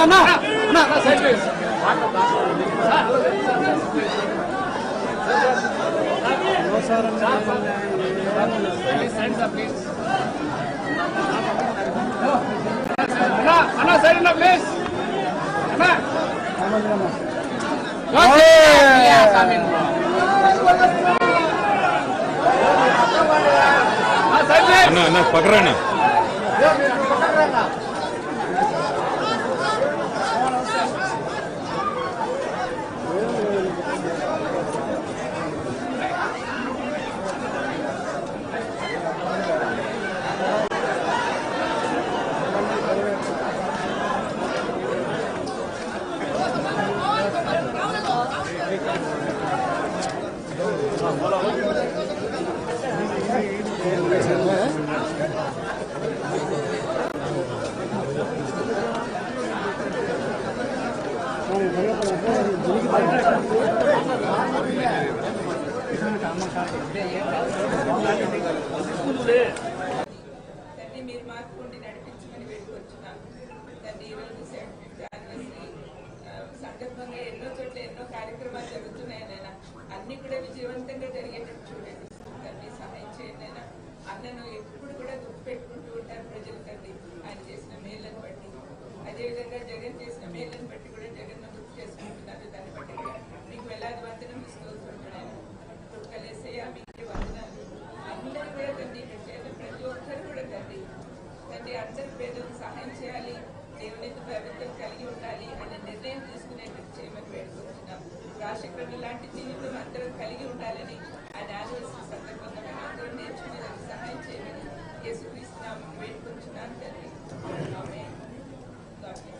అన్న అన్న అన్న సైడ్ ప్లీజ్ అన్న అన్న సైడ్ అన్న ప్లీజ్ అన్న సైడ్ ప్లీజ్ అన్న అన్న తండ్రి మీరు మార్పుకుండి నడిపించమని వేడుకొచ్చున్నాను తండ్రి ఈరోజు జాన్వరి సందర్భంగా ఎన్నో చోట్ల ఎన్నో కార్యక్రమాలు జరుగుతున్నాయి నాయన. అన్ని కూడా విజయవంతంగా జరిగేటట్టు చూడండి. అన్ని సహాయం చేయండి నాయన. అన్నను ఎప్పుడు కూడా గుర్తుపెట్టుకుంటూ ఉంటారు ప్రజలు తండ్రి ఆయన చేసిన మేళ్ళను బట్టి. అదేవిధంగా జగన్ చేసిన మేళ్ళను బట్టి కూడా జగన్ గుర్తు చేసుకుంటున్నారు. దాన్ని బట్టి కూడా మీకు వేలాది వందనం స్తోత్రున్నాను కలిసేయా మీకు వందనాలు. అందరూ కూడా తండ్రి ఇక్కడ ప్రతి ఒక్కరు కూడా తండ్రి తండ్రి అందరి పేదలకు సహాయం చేయాలి. దేవునితో ప్రభుత్వం కలిగి ఉండాలి అనే నిర్ణయం తీసుకునేటట్టు చేయమని వేడుకుంటున్నాం. రాజశేఖరుడు లాంటి జీవితం అందరం కలిగి ఉండాలని ఆయన ఆలోచన సందర్భంగా మేము అందరం నేర్చుకునేందుకు సహాయం చేయమని యేసుక్రీస్తున్నాం వేడుకుంటున్నాను తండ్రి ఆమేన్. God bless.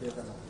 てい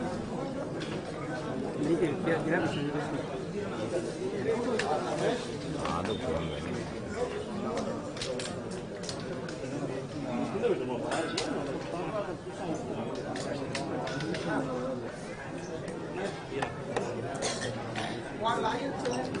啊，都可以。嗯嗯嗯嗯嗯嗯嗯嗯嗯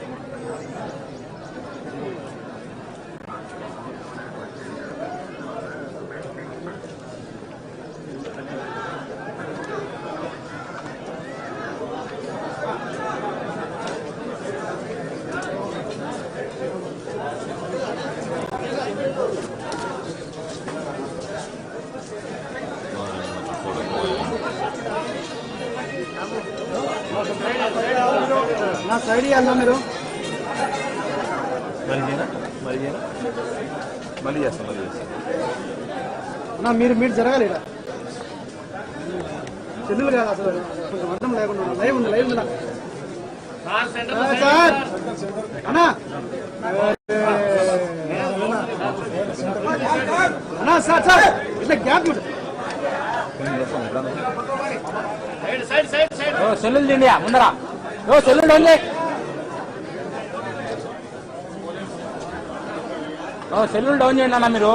సైడ్ ఇవ్వాలా మీరు? మళ్ళీ చేస్తాం మళ్ళీ చేస్తాం. మీరు మీరు జరగాలి ఇక్కడ చెల్లెలు కాదు అసలు. కొంచెం అర్థం లేకుండా. లైవ్ ఉంది లైవ్ ఉంది సార్ అన్నా! అన్నా సార్ సార్! ఇట్లా గ్యాప్ ఇవ్వండి. ఓ సెల్లులు తిండి ముందర. ఓ సెల్లులు ఓన్లీ ఓ సెల్లులు డౌన్ చేయండి అన్న మీరు